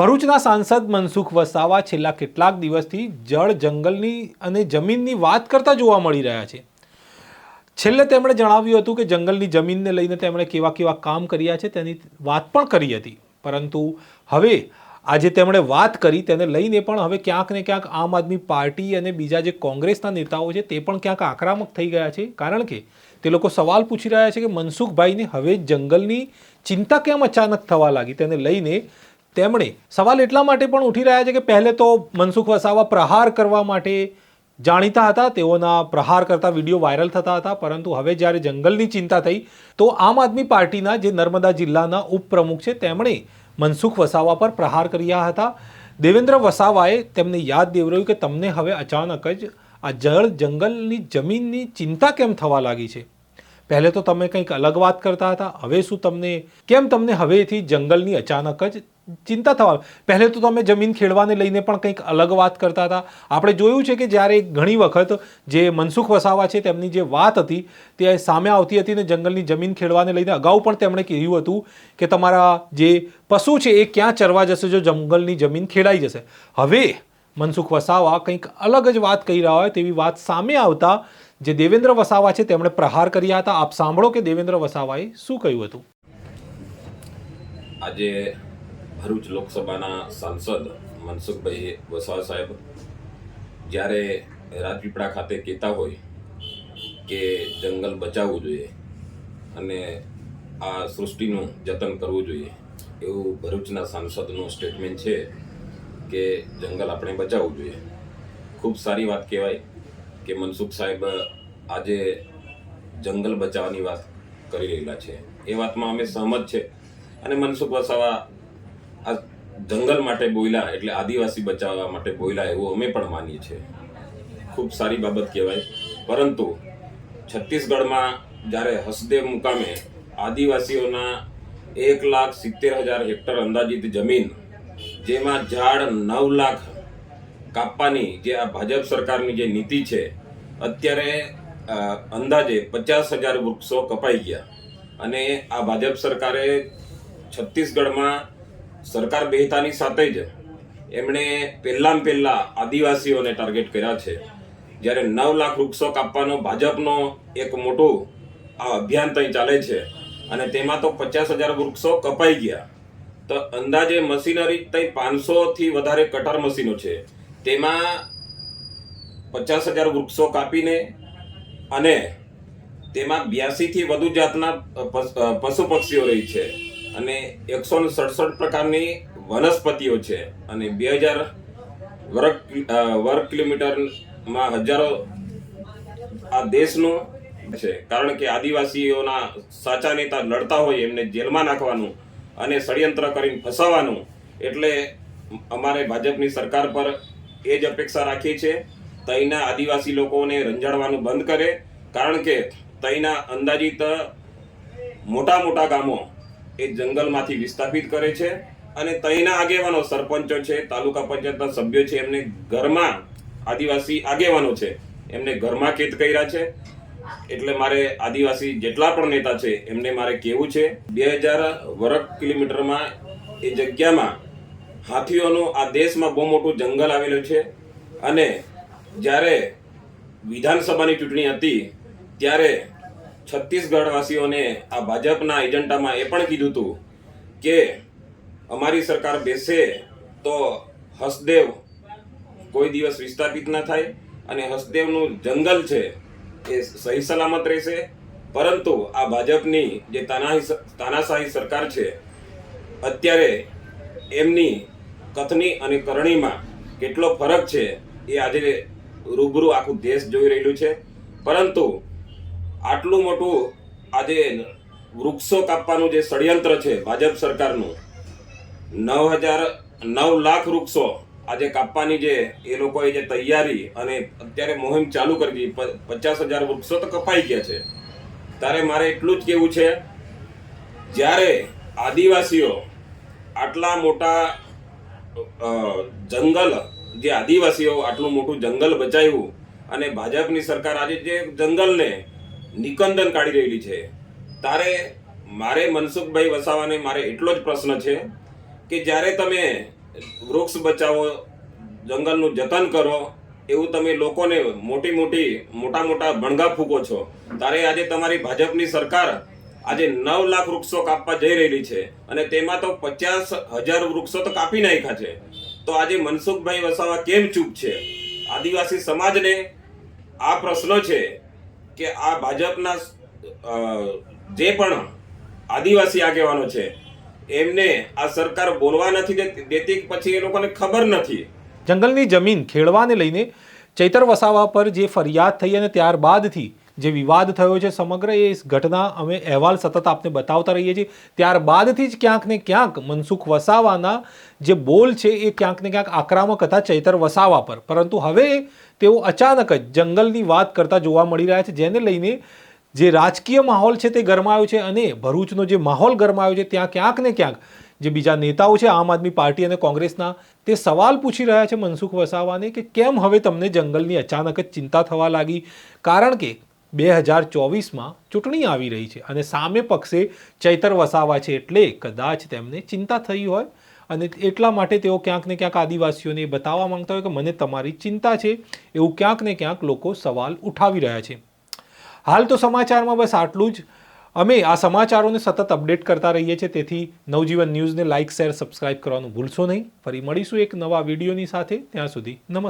ભરૂચના સાંસદ મનસુખ વસાવા છેલ્લા કેટલાક દિવસથી જળ જંગલની અને જમીનની વાત કરતા જોવા મળી રહ્યા છે. છેલ્લે તેમણે જણાવ્યું હતું કે જંગલની જમીનને લઈને તેમણે કેવા કેવા કામ કર્યા છે તેની વાત પણ કરી હતી. પરંતુ હવે આજે તેમણે વાત કરી તેને લઈને પણ હવે ક્યાંક ને ક્યાંક આમ આદમી પાર્ટી અને બીજા જે કોંગ્રેસના નેતાઓ છે તે પણ ક્યાંક આક્રમક થઈ ગયા છે. કારણ કે તે લોકો સવાલ પૂછી રહ્યા છે કે મનસુખભાઈને હવે જંગલની ચિંતા કેમ અચાનક થવા લાગી? તેને લઈને તેમણે સવાલ એટલા માટે પણ ઉઠી રહ્યા છે કે પહેલે તો મનસુખ વસાવા પ્રહાર કરવા માટે જાણીતા હતા, તેઓના પ્રહાર કરતા વીડિયો વાયરલ થતા હતા, પરંતુ હવે જ્યારે જંગલની ચિંતા થઈ, તો આમ આદમી પાર્ટીના જે નર્મદા જિલ્લાના ઉપપ્રમુખ છે, તેમણે મનસુખ વસાવા પર પ્રહાર કર્યા હતા. દેવેન્દ્ર વસાવાએ તેમને યાદ દેવરાયું કે તમને હવે અચાનક જ આ જળ જંગલની જમીનની ચિંતા કેમ થવા લાગી છે? પહેલે તો તમે કંઈક અલગ વાત કરતા હતા, હવે શું તમને, કેમ તમને હવેથી જંગલની અચાનક જ ચિંતા થવા પહેલે તો તમે જમીન ખેડવાને લઈને પણ કંઈક અલગ વાત કરતા હતા. આપણે જોયું છે કે જ્યારે ઘણી વખત જે મનસુખ વસાવા છે તેમની જે વાત હતી, તે સામે આવતી હતી ને જંગલની જમીન ખેડવાને લઈને અગાઉ પણ તેમણે કહ્યું હતું કે તમારા જે પશુ છે એ ક્યાં ચરવા જશે જો જંગલની જમીન ખેડાઈ જશે. હવે મનસુખ વસાવા કંઈક અલગ જ વાત કહી રહ્યા હોય તેવી વાત સામે આવતા જે દેવેન્દ્ર વસાવા છે તેમણે પ્રહાર કર્યા હતા. આપ સાંભળો કે દેવેન્દ્ર વસાવાએ શું કહ્યું હતું? આજે ભરૂચ લોકસભાના સાંસદ મનસુખભાઈ વસાવા સાહેબ જ્યારે રાજપીપળા ખાતે કહેતા હોય કે જંગલ બચાવવું જોઈએ અને આ સૃષ્ટિનું જતન કરવું જોઈએ, એવું ભરૂચના સાંસદનું સ્ટેટમેન્ટ છે કે જંગલ આપણે બચાવવું જોઈએ. ખૂબ સારી વાત કહેવાય કે મનસુખ સાહેબ આજે જંગલ બચાવવાની વાત કરી રહેલા છે. એ વાતમાં અમે સહમત છે. અને મનસુખ વસાવા આ જંગલ માટે બોલ્યા એટલે આદિવાસી બચાવવા માટે બોલ્યા એવું અમે પણ માનીએ છીએ. ખૂબ સારી બાબત કહેવાય. પરંતુ છત્તીસગઢમાં જ્યારે હસદેવ મુકામે આદિવાસીઓના એક લાખ સિત્તેર હજાર હેક્ટર અંદાજિત જમીન, જેમાં ઝાડ નવ લાખ કાપવાની જે આ ભાજપ સરકારની જે નીતિ છે, અત્યારે અંદાજે પચાસ હજાર વૃક્ષો કપાઈ ગયા. અને આ ભાજપ સરકારે છત્તીસગઢમાં સરકાર બેહતાની સાથે જ એમણે પહેલાં પહેલા આદિવાસીઓને ટાર્ગેટ કર્યા છે. જ્યારે નવ લાખ વૃક્ષો કાપવાનો ભાજપનો એક મોટું આ અભિયાન ત્યાં ચાલે છે અને તેમાં તો પચાસ હજાર વૃક્ષો કપાઈ ગયા. તો અંદાજે મશીનરી ત્યાં પાંચસો થી વધારે કટર મશીનો છે. તેમાં પચાસ હજાર વૃક્ષો કાપીને અને તેમાં બ્યાસી થી વધુ જાતના પશુ પક્ષીઓ રહી છે. અને એકસો ને સડસઠ પ્રકારની વનસ્પતિઓ છે. અને બે હજાર વર્ગ વર્ગ કિલોમીટરમાં હજારો આ દેશનું છે. કારણ કે આદિવાસીઓના સાચા નેતા લડતા હોય, એમને જેલમાં નાખવાનું અને ષડયંત્ર કરીને ફસાવાનું. એટલે અમારે ભાજપની સરકાર પર એ જ અપેક્ષા રાખીએ છીએ. તઈના આદિવાસી લોકોને રંજાડવાનું બંધ કરે. કારણ કે તઈના અંદાજિત મોટા મોટા ગામો એ જંગલમાંથી વિસ્થાપિત કરે છે અને તઈના આગેવાનો સરપંચો છે, તાલુકા પંચાયતના સભ્યો છે, એમને ઘરમાં આદિવાસી આગેવાનો છે. એમને ઘરમાં કેદ કર્યા છે. એટલે મારે આદિવાસી જેટલા પણ નેતા છે, એમને મારે કહેવું છે, બે હજાર વર્ગ કિલોમીટરમાં એ જગ્યામાં હાથીઓનું આ દેશમાં બહુ મોટું જંગલ આવેલું છે અને જ્યારે વિધાનસભાની ચૂંટણી હતી, ત્યારે છત્તીસગઢ વાસીઓને આ ભાજપના એજન્ડામાં એ પણ કીધું હતું કે અમારી સરકાર બેસે તો હસદેવ કોઈ દિવસ વિસ્થાપિત ન થાય અને હસદેવનું જંગલ છે એ સહી સલામત રહેશે. પરંતુ આ ભાજપની જે તાનાહી તાનાશાહી સરકાર છે, અત્યારે એમની કથની અને કરણીમાં કેટલો ફરક છે એ આજે રૂબરૂ આખું દેશ જોઈ રહેલું છે. પરંતુ આટલું મોટું આજે વૃક્ષો કાપવાનું જે ષડયંત્ર છે ભાજપ સરકારનું, નવ હજાર નવ લાખ વૃક્ષો આજે કાપવાની જે એ લોકોએ જે તૈયારી અને અત્યારે મોહિમ ચાલુ કરી દીધી પચાસ હજાર વૃક્ષો તો કપાઈ ગયા છે. ત્યારે મારે એટલું જ કહેવું છે, જ્યારે આદિવાસીઓ આટલા મોટા જંગલ, જે આદિવાસીઓ આટલું મોટું જંગલ બચાવ્યું અને ભાજપની સરકાર આજે જે જંગલને નિકંદન કાઢી રહેલી છે. તારે મારે મનસુખભાઈ વસાવાને મારે એટલો જ પ્રશ્ન છે કે જ્યારે તમે વૃક્ષ બચાવો, જંગલનું જતન કરો, એવું તમે લોકોને મોટી મોટી, મોટા મોટા ભણગા ફૂકો છો ત્યારે આજે તમારી ભાજપની સરકાર આજે નવ લાખ વૃક્ષો કાપવા જઈ રહેલી છે અને તેમાં તો પચાસ હજાર વૃક્ષો તો કાપી નાખ્યા છે. તો આજે મનસુખભાઈ વસાવા કેમ ચૂપ છે? આદિવાસી સમાજને આ પ્રશ્ન છે કે આ ભાજપના જે પણ આદિવાસી આગેવાનો છે, એમને આ સરકાર બોલવા નથી દેતી- પછી એ લોકોને ખબર નથી. જંગલની જમીન ખેડવાને લઈને ચૈતર વસાવા પર જે ફરિયાદ થઈ અને ત્યારબાદથી જે વિવાદ થયો છે સમગ્ર એ ઘટના અમે અહેવાલ સતત આપને બતાવતા રહીએ છીએ. ત્યારબાદથી જ ક્યાંક ને ક્યાંક મનસુખ વસાવાના જે બોલ છે એ ક્યાંક ને ક્યાંક આક્રમક હતા ચૈતર વસાવા પર. પરંતુ હવે તેઓ અચાનક જ જંગલની વાત કરતા જોવા મળી રહ્યા છે, જેને લઈને જે રાજકીય માહોલ છે તે ગરમાયો છે અને ભરૂચનો જે માહોલ ગરમાયો છે, ત્યાં ક્યાંક ને ક્યાંક જે બીજા નેતાઓ છે, આમ આદમી પાર્ટી અને કોંગ્રેસના, તે સવાલ પૂછી રહ્યા છે મનસુખ વસાવાને કે કેમ હવે તમને જંગલની અચાનક જ ચિંતા થવા લાગી? કારણ કે બે હજાર ચોવીસમાં ચૂંટણી આવી રહી છે અને સામે પક્ષે ચૈતર વસાવા છે એટલે કદાચ તેમને ચિંતા થઈ હોય. અને એટલા માટે તેઓ ક્યાંક ને ક્યાંક આદિવાસીઓને બતાવવા માંગતા હોય કે મને તમારી ચિંતા છે એવું ક્યાંક ને ક્યાંક લોકો સવાલ ઉઠાવી રહ્યા છે. હાલ તો સમાચારમાં બસ આટલું જ. અમે આ સમાચારોને સતત અપડેટ કરતા રહીએ છીએ. તેથી નવજીવન ન્યૂઝને લાઇક, શેર, સબસ્ક્રાઇબ કરવાનું ભૂલશો નહીં. ફરી મળીશું એક નવા વિડીયોની સાથે. ત્યાં સુધી નમસ્કાર.